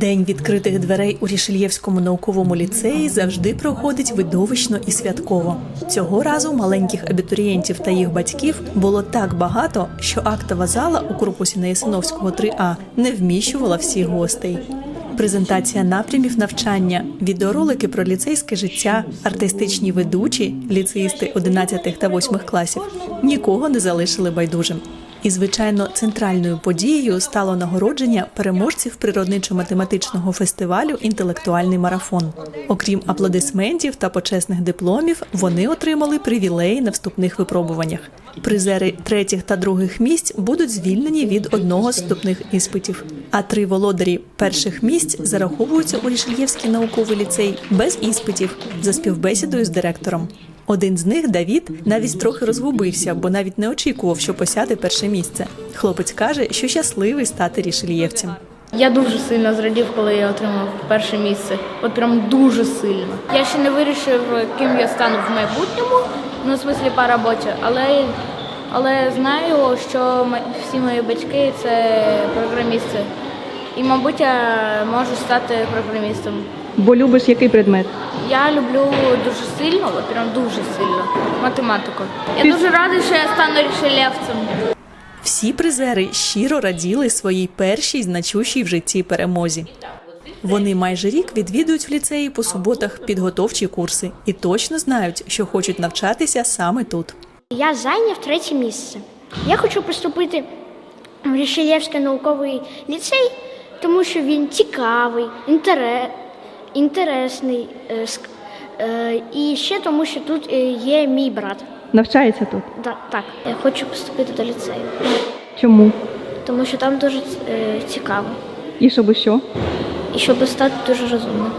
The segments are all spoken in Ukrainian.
День відкритих дверей у Рішельєвському науковому ліцеї завжди проходить видовищно і святково. Цього разу маленьких абітурієнтів та їх батьків було так багато, що актова зала у корпусі Неясиновського 3А не вміщувала всіх гостей. Презентація напрямів навчання, відеоролики про ліцейське життя, артистичні ведучі, ліцеїсти 11 та 8 класів нікого не залишили байдужим. І, звичайно, центральною подією стало нагородження переможців природничо-математичного фестивалю Інтелектуальний марафон. Окрім аплодисментів та почесних дипломів, вони отримали привілеї на вступних випробуваннях. Призери третіх та других місць будуть звільнені від одного з вступних іспитів. А три володарі перших місць зараховуються у Рішельєвський науковий ліцей без іспитів за співбесідою з директором. Один з них, Давід, навіть трохи розгубився, бо навіть не очікував, що посяде перше місце. Хлопець каже, що щасливий стати рішельєвцем. Я дуже сильно зрадів, коли я отримав перше місце. От прям дуже сильно. Я ще не вирішив, ким я стану в майбутньому, ну, в смислі по роботі, але, але знаю, що всі мої батьки це програмісти. І, мабуть, я можу стати програмістом. Бо любиш який предмет? Я люблю дуже сильно, от прям дуже сильно математику. Я дуже радий, що я стану рішелєвцем. Всі призери щиро раділи своїй першій значущій в житті перемозі. Вони майже рік відвідують в ліцеї по суботах підготовчі курси і точно знають, що хочуть навчатися саме тут. Я зайняв третє місце. Я хочу поступити в Рішелєвський науковий ліцей, тому що він цікавий, інтере... інтересний. е, е, І ще тому, що тут е, є мій брат. Навчається тут. Да, так, я хочу поступити до ліцею, Чому? тому що там дуже цікаво. І щоб що? І щоб стати дуже розумним.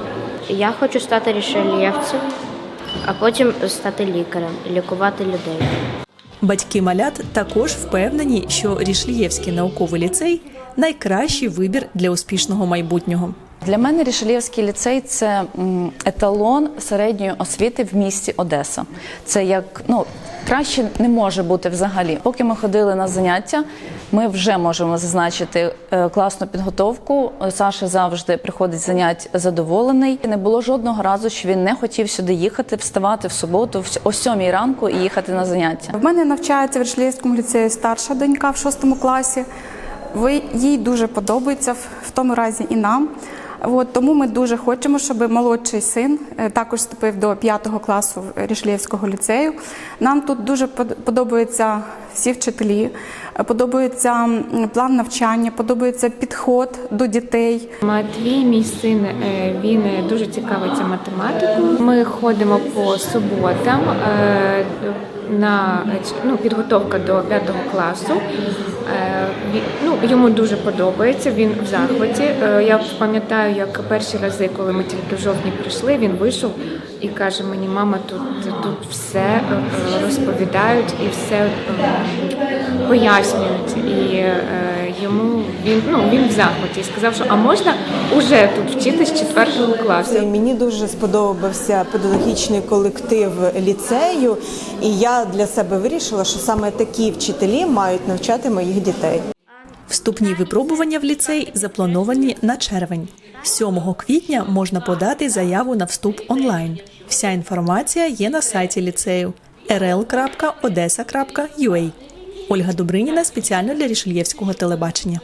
Я хочу стати рішельєвцем, а потім стати лікарем і лікувати людей. Батьки малят також впевнені, що Рішлієвський науковий ліцей найкращий вибір для успішного майбутнього. Для мене Рішелєвський ліцей це еталон середньої освіти в місті Одеса. Це як ну краще не може бути взагалі. Поки ми ходили на заняття, ми вже можемо зазначити класну підготовку. Саша завжди приходить занять задоволений. Не було жодного разу, що він не хотів сюди їхати, вставати в суботу о сьомій ранку і їхати на заняття. В мене навчається в Решлієвському ліцеї старша донька в шостому класі. Ви їй дуже подобається в, тому разі і нам. От, тому ми дуже хочемо, щоб молодший син е, також вступив до п'ятого класу Рішлієвського ліцею. Нам тут дуже под- подобаються всі вчителі, подобається план навчання, подобається підход до дітей. Матвій, мій син, е, він е, дуже цікавиться математикою. Ми ходимо по суботам е, на ну, підготовка до п'ятого класу. Ну, йому дуже подобається, він в захваті. Я пам'ятаю, як перші рази, коли ми тільки в жовтні прийшли, він вийшов і каже мені, мама, тут, тут все е, е, розповідають і все е, пояснюють. І йому він ну він в захваті сказав, що а можна уже тут вчитись з четвертого класу. Мені дуже сподобався педагогічний колектив ліцею, і я для себе вирішила, що саме такі вчителі мають навчати моїх дітей. Вступні випробування в ліцей заплановані на червень. 7 квітня можна подати заяву на вступ онлайн. Вся інформація є на сайті ліцею rl.odesa.ua. Ольга Добриніна спеціально для Рішельєвського телебачення.